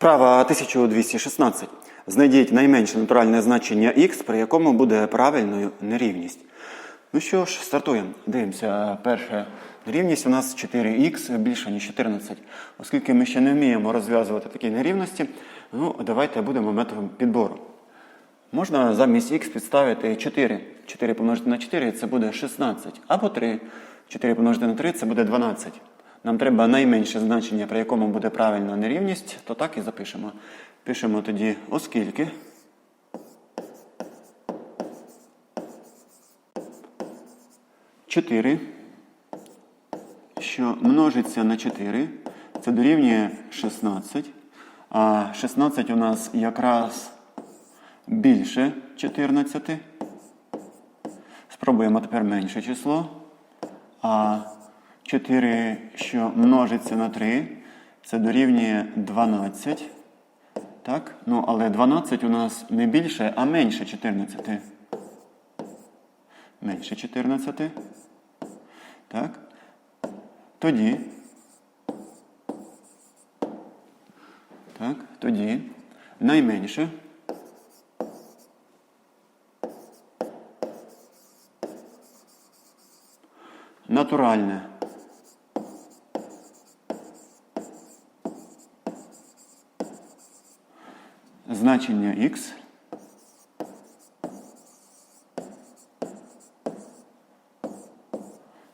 Вправа 1216. Знайдіть найменше натуральне значення х, при якому буде правильною нерівність. Ну що ж, стартуємо. Дивимося. Перша нерівність у нас 4х більше, ніж 14. Оскільки ми ще не вміємо розв'язувати такі нерівності, ну давайте будемо методом підбору. Можна замість х підставити 4. 4 помножити на 4 це буде 16. Або 3. 4 помножити на 3 це буде 12. Нам треба найменше значення, при якому буде правильна нерівність, то так і запишемо. Пишемо тоді оскільки. Чотири, що множиться на 4, це дорівнює 16. А 16 у нас якраз більше 14. Спробуємо тепер менше число. А 4, що множиться на 3, це дорівнює 12. Так? Ну, але 12 у нас не більше, а менше 14. Менше 14. Так? Тоді. Так, тоді найменше. Натуральне. Значення х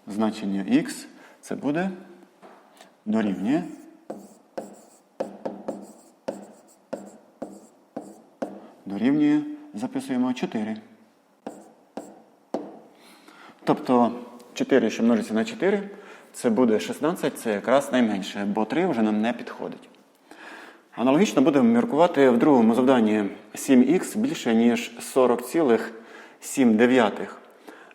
значення х це буде дорівнює дорівнює, записуємо 4. Тобто 4, що множиться на 4, це буде 16, це якраз найменше, бо 3 вже нам не підходить. Аналогічно будемо міркувати в другому завданні 7х більше, ніж 40,7.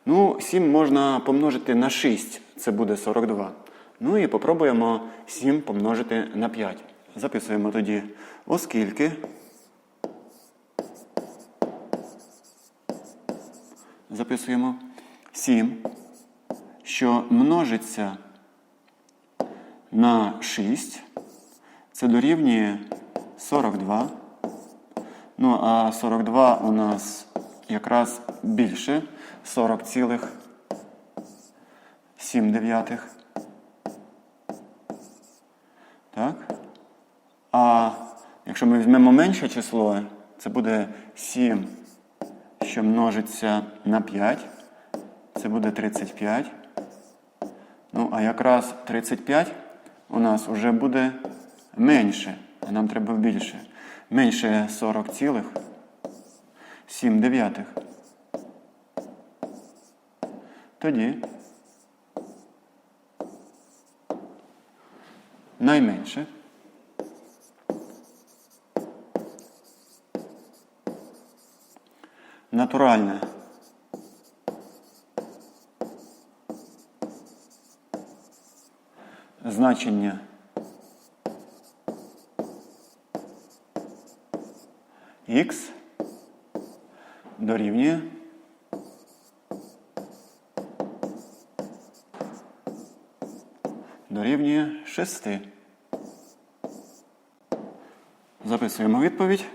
Ну, 7 можна помножити на 6, це буде 42. Ну і попробуємо 7 помножити на 5. Записуємо тоді, оскільки. Записуємо 7, що множиться на 6, це дорівнює 42. Ну, а 42 у нас якраз більше 40,7. Так? А якщо ми візьмемо менше число, це буде 7, що множиться на 5. Це буде 35. Ну, а якраз 35 у нас вже буде менше, нам треба більше. Менше 40,7. Тоді найменше. Натуральне. Значення х дорівнює дорівнює 6. Записуємо відповідь.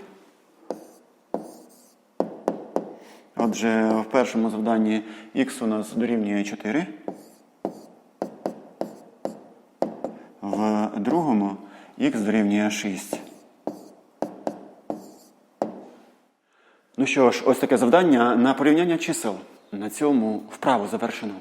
Отже, в першому завданні х у нас дорівнює 4. В другому х дорівнює 6. Ну що ж, ось таке завдання на порівняння чисел. На цьому вправу завершено.